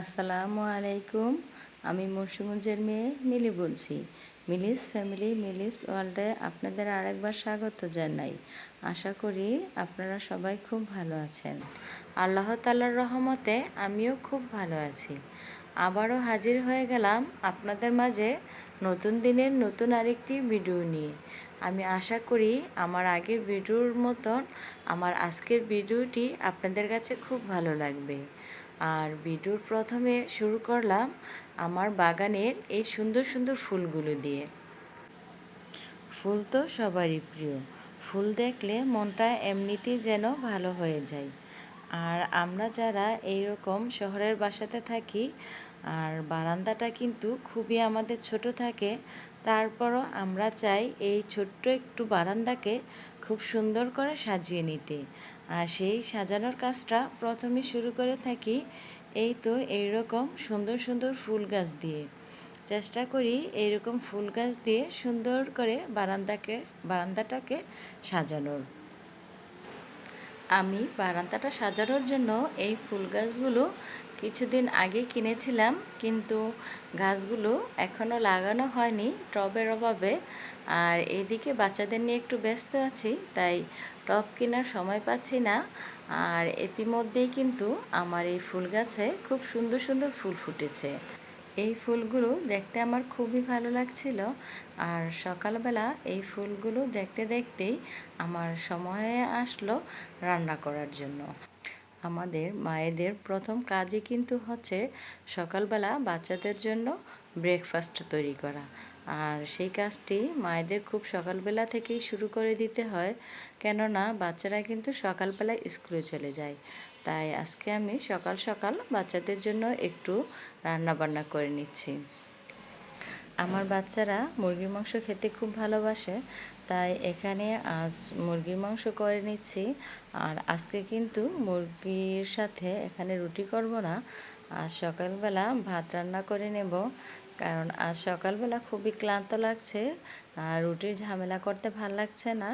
আসসালামু আলাইকুম। আমি মুন্সিগঞ্জের মেয়ে মিলি বলছি। মিলিস ফ্যামিলি, মিলিস ওয়ার্ল্ডে আপনাদের আরেকবার স্বাগত জানাই। আশা করি আপনারা সবাই খুব ভালো আছেন। আল্লাহ তালার রহমতে আমিও খুব ভালো আছি। আবারও হাজির হয়ে গেলাম আপনাদের মাঝে নতুন দিনের নতুন আরেকটি ভিডিও নিয়ে। আমি আশা করি আমার আগের ভিডিওর মতন আমার আজকের ভিডিওটি আপনাদের কাছে খুব ভালো লাগবে। আর ভিডিওর প্রথমে শুরু করলাম আমার বাগানের এই সুন্দর সুন্দর ফুলগুলো দিয়ে। ফুল তো সবারই প্রিয়। ফুল দেখলে মনটা এমনিতেই যেন ভালো হয়ে যায়। আর আমরা যারা এইরকম শহরের বাসাতে থাকি, আর বারান্দাটা কিন্তু খুবই আমাদের ছোট থাকে, তারপরও আমরা চাই এই ছোট্ট একটু বারান্দাকে খুব সুন্দর করে সাজিয়ে নিতে। আর সেই সাজানোর কাজটা প্রথমে শুরু করে থাকি এই তো এইরকম সুন্দর সুন্দর ফুল গাছ দিয়ে। চেষ্টা করি এইরকম ফুল গাছ দিয়ে সুন্দর করে বারান্দাকে, বারান্দাটাকে সাজানোর। আমি বারান্দাটা সাজানোর জন্য এই ফুল গাছগুলো কিছুদিন আগে কিনেছিলাম, কিন্তু গাছগুলো এখনও লাগানো হয়নি। টবের অভাবে আর এদিকে বাচ্চাদের নিয়ে একটু ব্যস্ত আছি, তাই টব কেনার সময় পাচ্ছি না। আর ইতিমধ্যেই কিন্তু আমার এই ফুল গাছে খুব সুন্দর সুন্দর ফুল ফুটেছে। এই ফুলগুলো দেখতে আমার খুবই ভালো লাগছিল। আর সকালবেলা এই ফুলগুলো দেখতে দেখতেই আমার সময়ে আসলো রান্না করার জন্য। আমাদের মায়েদের প্রথম কাজই কিন্তু হচ্ছে সকালবেলা বাচ্চাদের জন্য ব্রেকফাস্ট তৈরি করা। আর সেই কাজটি মায়েদের খুব সকালবেলা থেকেই শুরু করে দিতে হয়। কেননা বাচ্চারা কিন্তু সকালবেলা স্কুলে চলে যায়। তাই আজকে আমি সকাল সকাল বাচ্চাদের জন্য একটু রান্না বান্না করে নিচ্ছি। আমার বাচ্চারা মুরগির মাংস খেতে খুব ভালোবাসে, তাই এখানে আজ মুরগির মাংস করে নিচ্ছি। আর আজকে কিন্তু মুরগির সাথে এখানে রুটি করব না আজ সকালবেলা ভাত রান্না করে নেব, কারণ আজ সকালবেলা খুবই ক্লান্ত লাগছে আর রুটির ঝামেলা করতে ভালো লাগছে না,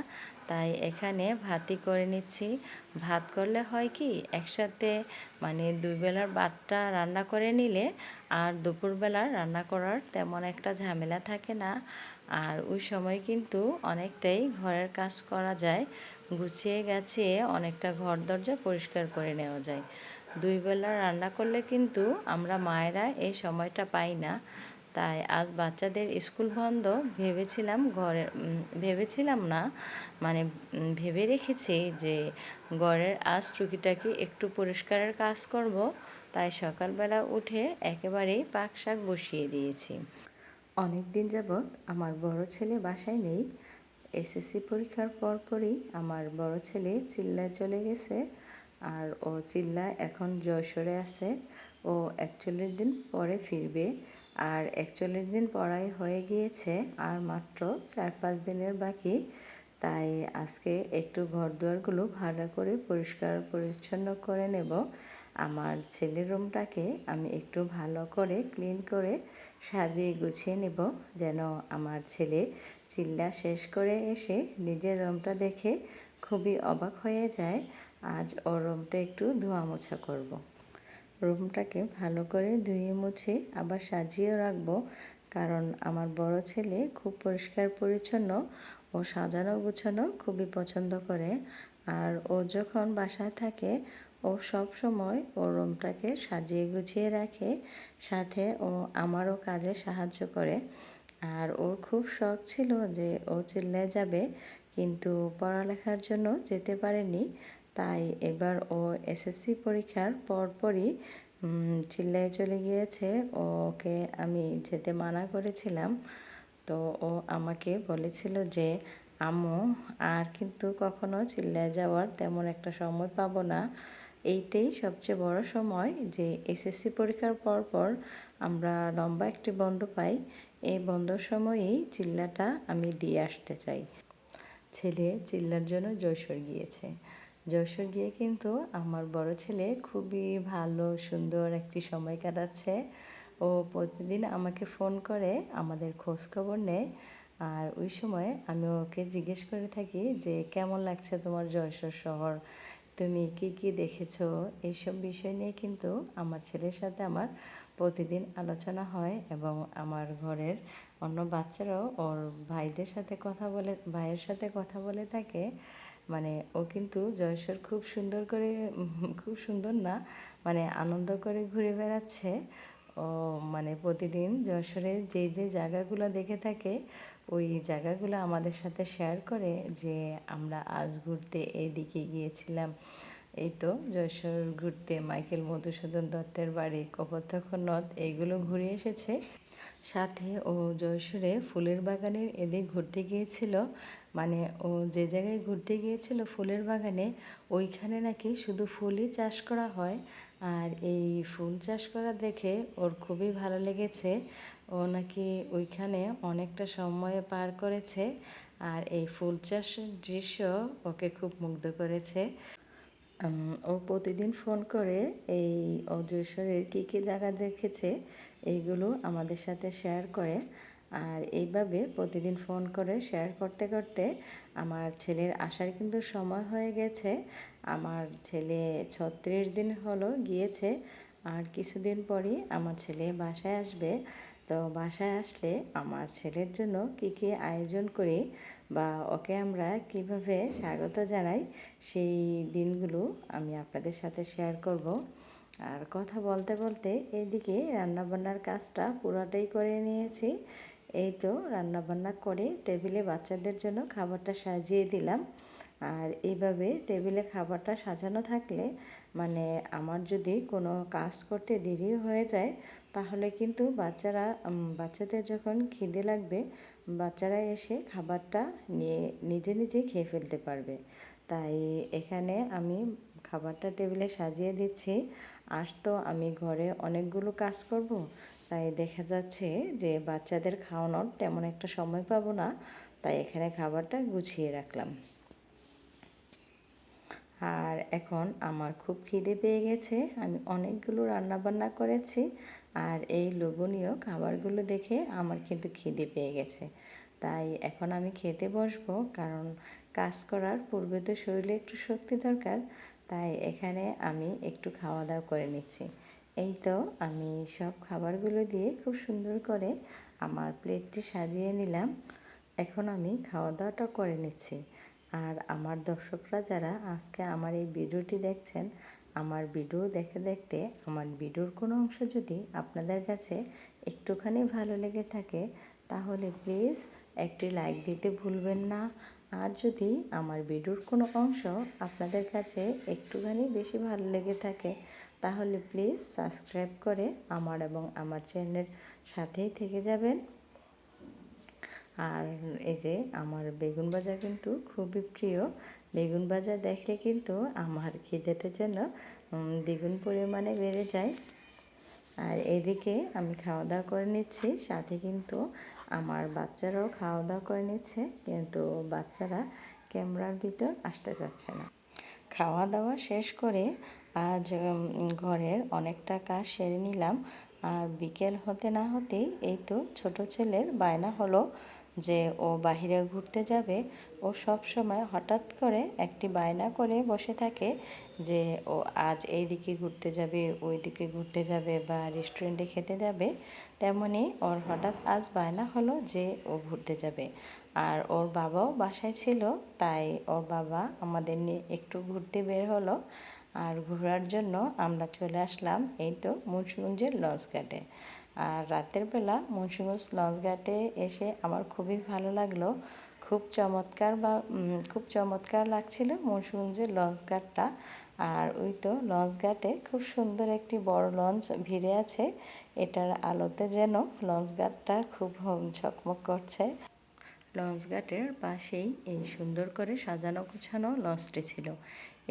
তাই এখানে ভাতই করে নিচ্ছি। ভাত করলে হয় কি, একসাথে মানে দুই বেলার ভাতটা রান্না করে নিলে আর দুপুরবেলা রান্না করার তেমন একটা ঝামেলা থাকে না। আর ওই সময় কিন্তু অনেকটাই ঘরের কাজ করা যায়, গুছিয়ে গেছিয়ে অনেকটা ঘর দরজা পরিষ্কার করে নেওয়া যায়। দুই বেলা রান্না করলে কিন্তু আমরা মায়েরা এই সময়টা পাই না। তাই আজ বাচ্চাদের স্কুল বন্ধ, ভেবেছিলাম ঘরে ভেবেছিলাম না মানে ভেবে রেখেছি যে ঘরের আজ টুকিটাকি একটু পরিষ্কারের কাজ করব। তাই সকালবেলা উঠে একেবারেই পাক শাক বসিয়ে দিয়েছি। অনেক দিন যাবৎ আমার বড় ছেলে বাসায় নেই। এসএসসি পরীক্ষার পরপরই আমার বড় ছেলে চিল্লায় চলে গেছে। আর ও চিল্লা এখন যশোরে আছে। ও একচল্লিশ দিন পরে ফিরবে। আর একচল্লিশ দিন পড়াই হয়ে গিয়েছে আর মাত্র চার পাঁচ দিনের বাকি। তাই আজকে একটু ঘর দুয়ারগুলো ভালো করে পরিষ্কার পরিচ্ছন্ন করে নেব। আমার ছেলের রুমটাকে আমি একটু ভালো করে ক্লিন করে সাজিয়ে গুছিয়ে নেব যেন আমার ছেলে চিল্লা শেষ করে এসে নিজের রুমটা দেখে খুবই অবাক হয়ে যায়। আজ ওর রুমটা একটু ধোয়া মোছা করব। রুমটাকে ভালো করে ধুয়ে মুছে আবার সাজিয়েও রাখব, কারণ আমার বড় ছেলে খুব পরিষ্কার পরিচ্ছন্ন ও সাজানো গুছানো খুবই পছন্দ করে আর ও যখন বাসায় থাকে, ও সব সময় ও রুমটাকে সাজিয়ে গুছিয়ে রাখে, সাথে ও আমারও কাজে সাহায্য করে আর ওর খুব শখ ছিল যে ও চিল্লায় যাবে, কিন্তু পড়ালেখার জন্য যেতে পারেনি তাই এবার ও এসএসসি পরীক্ষার পরপরই চিল্লায় চলে গিয়েছে। ওকে আমি যেতে মানা করেছিলাম। তো ও আমাকে বলেছিল যে, আম্মু, আর কিন্তু কখনো চিল্লায় যাওয়ার তেমন একটা সময় পাবো না। এইটাই সবচেয়ে বড় সময় যে এসএসসি পরীক্ষার পর পর আমরা লম্বা একটি বন্ধ পাই। এই বন্ধর সময়েই চিল্লাটা আমি দিয়ে আসতে চাই। ছেলে চিল্লার জন্য যশোর গিয়েছে। যশোর গিয়ে কিন্তু আমার বড় ছেলে খুবই ভালো, সুন্দর একটি সময় কাটাচ্ছে। ও প্রতিদিন আমাকে ফোন করে আমাদের খোঁজ খবর নেয়। আর ওই সময় আমি ওকে জিজ্ঞেস করে থাকি যে, কেমন লাগছে তোমার যশোর শহর? তুমি কি কি দেখেছ? এইসব বিষয় নিয়ে কিন্তু আমার ছেলের সাথে আমার প্রতিদিন আলোচনা হয় এবং আমার ঘরের অন্য বাচ্চারাও ওর ভাইদের সাথে কথা বলে, ভাইয়ের সাথে কথা বলে থাকে। মানে ও কিন্তু জয়সর খুব সুন্দর করে, খুব সুন্দর না মানে আনন্দ করে ঘুরে বেড়াচ্ছে। ও মানে প্রতিদিন যশোরে যে যে জায়গাগুলো দেখে থাকে, ওই জায়গাগুলো আমাদের সাথে শেয়ার করে যে, আমরা আজ ঘুরতে এইদিকে গিয়েছিলাম। এই তো যশোর ঘুরতে, মাইকেল মধুসূদন দত্তের বাড়ি, কপোতাক্ষ নদ এইগুলো ঘুরে এসেছে। সাথে ও যশোরে ফুলের বাগানের এদিক ঘুরতে গিয়েছিল। মানে ও যে জায়গায় ঘুরতে গিয়েছিল ফুলের বাগানে, ওইখানে নাকি শুধু ফুলই চাষ করা হয়। আর এই ফুল চাষ করা দেখে ওর খুবই ভালো লেগেছে। ও নাকি ওইখানে অনেকটা সময় পার করেছে। আর এই ফুল চাষের দৃশ্য ওকে খুব মুগ্ধ করেছে। ও প্রতিদিন ফোন করে এই অজস্বরের কী কী জায়গা দেখেছে, এইগুলো আমাদের সাথে শেয়ার করে। আর এইভাবে প্রতিদিন ফোন করে শেয়ার করতে করতে আমার ছেলের আসার কিন্তু সময় হয়ে গেছে। আমার ছেলে ছত্রিশ দিন হলো গিয়েছে। আর কিছুদিন পরই আমার ছেলে বাসায় আসবে। তো বাসায় আসলে আমার ছেলের জন্য কী কী আয়োজন করি বা ওকে আমরা কীভাবে স্বাগত জানাই, সেই দিনগুলো আমি আপনাদের সাথে শেয়ার করব। আর কথা বলতে বলতে এইদিকে রান্নাবান্নার কাজটা পুরোটাই করে নিয়েছি। এই তো রান্নাবান্না করে টেবিলে বাচ্চাদের জন্য খাবারটা সাজিয়ে দিলাম। আর এইভাবে টেবিলে খাবারটা সাজানো থাকলে মানে আমার যদি কোনো কাজ করতে দেরি হয়ে যায়, তাহলে কিন্তু বাচ্চারা বাচ্চাদের যখন খিদে লাগবে, বাচ্চারা এসে খাবারটা নিয়ে, নিজে নিজে খেয়ে ফেলতে পারবে। তাই এখানে আমি খাবারটা টেবিলে সাজিয়ে দিচ্ছি। আজ তো আমি ঘরে অনেকগুলো কাজ করব, তাই দেখা যাচ্ছে যে বাচ্চাদের খাওয়ানোর তেমন একটা সময় পাবো না, তাই এখানে খাবারটা গুছিয়ে রাখলাম। আর এখন আমার খুব খিদে পেয়ে গেছে। আমি অনেকগুলো রান্নাবান্না করেছি আর এই লোভনীয় খাবারগুলো দেখে আমার কিন্তু খিদে পেয়ে গেছে। তাই এখন আমি খেতে বসবো কারণ কাজ করার পূর্বে তো শরীরে একটু শক্তি দরকার, তাই এখানে আমি একটু খাওয়া দাওয়া করে নিচ্ছি। এই তো আমি সব খাবারগুলো দিয়ে খুব সুন্দর করে আমার প্লেটটি সাজিয়ে নিলাম। এখন আমি খাওয়া দাওয়াটা করে নিচ্ছি। আর আমার দর্শকরা যারা আজকে আমার এই ভিডিওটি দেখছেন, আমার ভিডিও দেখতে দেখতে, আমার ভিডিওর কোনো অংশ যদি আপনাদের কাছে একটুখানি ভালো লেগে থাকে, তাহলে প্লিজ একটি লাইক দিতে ভুলবেন না। আর যদি আমার ভিডিওর কোনো অংশ আপনাদের কাছে একটুখানি বেশি ভালো লেগে থাকে, তাহলে প্লিজ সাবস্ক্রাইব করে আমার এবং আমার চ্যানেলের সাথেই থেকে যাবেন। আর এই যে আমার বেগুন ভাজা কিন্তু খুবই প্রিয়। বেগুন ভাজা দেখলে কিন্তু আমার খিদেটা যেন দ্বিগুণ পরিমাণে বেড়ে যায়। আর এদিকে আমি খাওয়া দাওয়া করে নিচ্ছি, সাথে কিন্তু আমার বাচ্চারাও খাওয়া দাওয়া করে নিচ্ছে, কিন্তু বাচ্চারা ক্যামেরার ভিতর আসতে চাচ্ছে না। খাওয়া দাওয়া শেষ করে আজ ঘরের অনেকটা কাজ সেরে নিলাম। আর বিকেল হতে না হতেই এই তো ছোট ছেলের বায়না হলো। যে ও বাহিরে ঘুরতে যাবে, ও সব সময় হঠাৎ করে একটি বায়না করে বসে থাকে যে ও আজ এই দিকে ঘুরতে যাবে, ওই দিকে ঘুরতে যাবে বা রেস্টুরেন্টে খেতে যাবে। তেমনি ওর হঠাৎ আজ বায়না হলো যে ও ঘুরতে যাবে। আর ওর বাবাও বাসায় ছিল, তাই ওর বাবা আমাদের নিয়ে একটু ঘুরতে বের হলো। আর ঘোরার জন্য আমরা চলে আসলাম এই তো মুন্সিগঞ্জের লঞ্চ ঘাটে। আর রাতের বেলা মুন্সিগঞ্জ লঞ্চঘাটে এসে আমার খুবই ভালো লাগল। খুব চমৎকার বা খুব চমৎকার লাগছিল মুন্সিগঞ্জের লঞ্চঘাটটা আর ওই তো লঞ্চঘাটে খুব সুন্দর একটি বড় লঞ্চ ভিড়ে আছে। এটার আলোতে যেন লঞ্চঘাটটা খুব ঝকমক করছে। লঞ্চ ঘাটের পাশেই এই সুন্দর করে সাজানো গোছানো লঞ্চটি ছিল।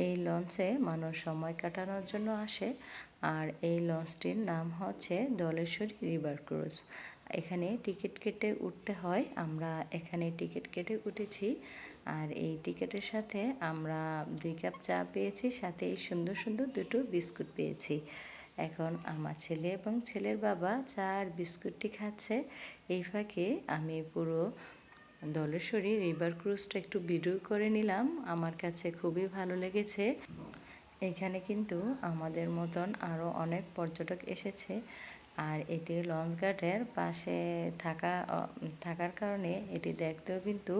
এই লঞ্চে মানুষ সময় কাটানোর জন্য আসে আর এই লঞ্চটির নাম হচ্ছে দলেশ্বরী রিভার ক্রুজ। এখানে টিকিট কেটে উঠতে হয়। আমরা এখানে টিকিট কেটে উঠেছি আর এই টিকিটের সাথে আমরা দুই কাপ চা পেয়েছি সাথে এই সুন্দর সুন্দর দুটো বিস্কুট পেয়েছি। এখন আমার ছেলে এবং ছেলের বাবা চা আর বিস্কুটটি খাচ্ছে। এই ফাঁকে আমি পুরো দলেশ্বরী রিভার ক্রুজটা একটু ভিডিও করে নিলাম। আমার কাছে খুবই ভালো লেগেছে। এখানে কিন্তু আমাদের মতন আরও অনেক পর্যটক এসেছে। আর এটি লঞ্চ ঘাটের পাশে থাকা থাকার কারণে এটি দেখতেও কিন্তু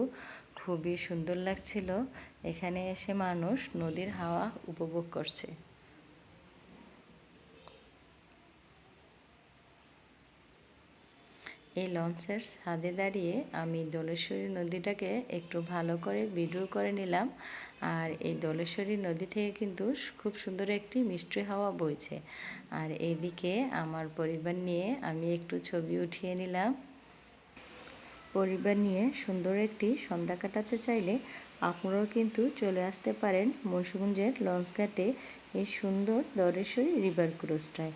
খুবই সুন্দর লাগছিল। এখানে এসে মানুষ নদীর হাওয়া উপভোগ করছে। এই লঞ্চের ছাদে দাঁড়িয়ে আমি দোলেশ্বরী নদীটাকে একটু ভালো করে ভিডিও করে নিলাম। আর এই দোলেশ্বরী নদী থেকে কিন্তু খুব সুন্দর একটি মিষ্টি হাওয়া বইছে। আর এইদিকে আমার পরিবার নিয়ে আমি একটু ছবি উঠিয়ে নিলাম। পরিবার নিয়ে সুন্দর একটি সন্ধ্যা কাটাতে চাইলে আপনারাও কিন্তু চলে আসতে পারেন মুন্সিগঞ্জের লঞ্চঘাটে এই সুন্দর দরেশ্বরী রিভার ক্রুজটায়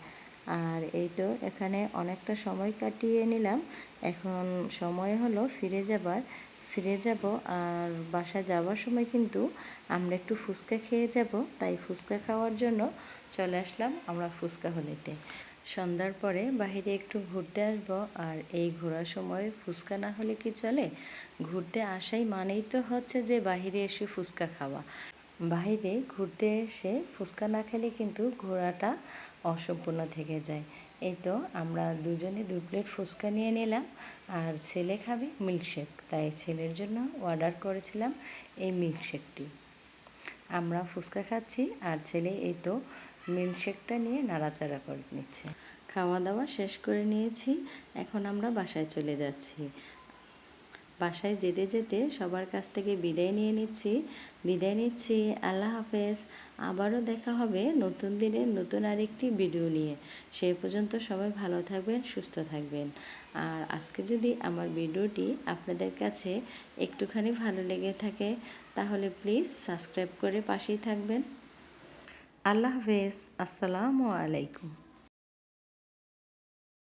আর এই তো এখানে অনেকটা সময় কাটিয়ে নিলাম। এখন সময় হলো ফিরে যাবার। ফিরে যাব আর বাসায় যাওয়ার সময় কিন্তু আমরা একটু ফুচকা খেয়ে যাব। তাই ফুচকা খাওয়ার জন্য চলে আসলাম আমরা ফুচকা হলেতে। সন্ধ্যার পরে বাহিরে একটু ঘুরতে আসব আর এই ঘোরার সময় ফুচকা না হলে কি চলে? ঘুরতে আসাই মানেই তো হচ্ছে যে বাহিরে এসে ফুচকা খাওয়া। বাইরে ঘুরতে এসে ফুচকা না খেলে কিন্তু ঘোরাটা অসম্পূর্ণ থেকে যায়। এই তো আমরা দুজনে দু প্লেট ফুচকা নিয়ে নিলাম আর ছেলে খাবে মিল্কশেক তাই ছেলের জন্য অর্ডার করেছিলাম এই মিল্কশেকটি আমরা ফুচকা খাচ্ছি আর ছেলে এই তো মিল্কশেকটা নিয়ে নাড়াচাড়া করে নিচ্ছে। খাওয়া দাওয়া শেষ করে নিয়েছি। এখন আমরা বাসায় চলে যাচ্ছি। বাসায় যেতে যেতে সবার কাছ থেকে বিদায় নিয়ে নিচ্ছি। বিদায় নিচ্ছি। আল্লাহ হাফেজ। আবারও দেখা হবে নতুন দিনের নতুন আরেকটি ভিডিও নিয়ে। সেই পর্যন্ত সবাই ভালো থাকবেন, সুস্থ থাকবেন। আর আজকে যদি আমার ভিডিওটি আপনাদের কাছে একটুখানি ভালো লেগে থাকে, তাহলে প্লিজ সাবস্ক্রাইব করে পাশেই থাকবেন। আল্লাহ হাফেজ। আসসালামু আলাইকুম।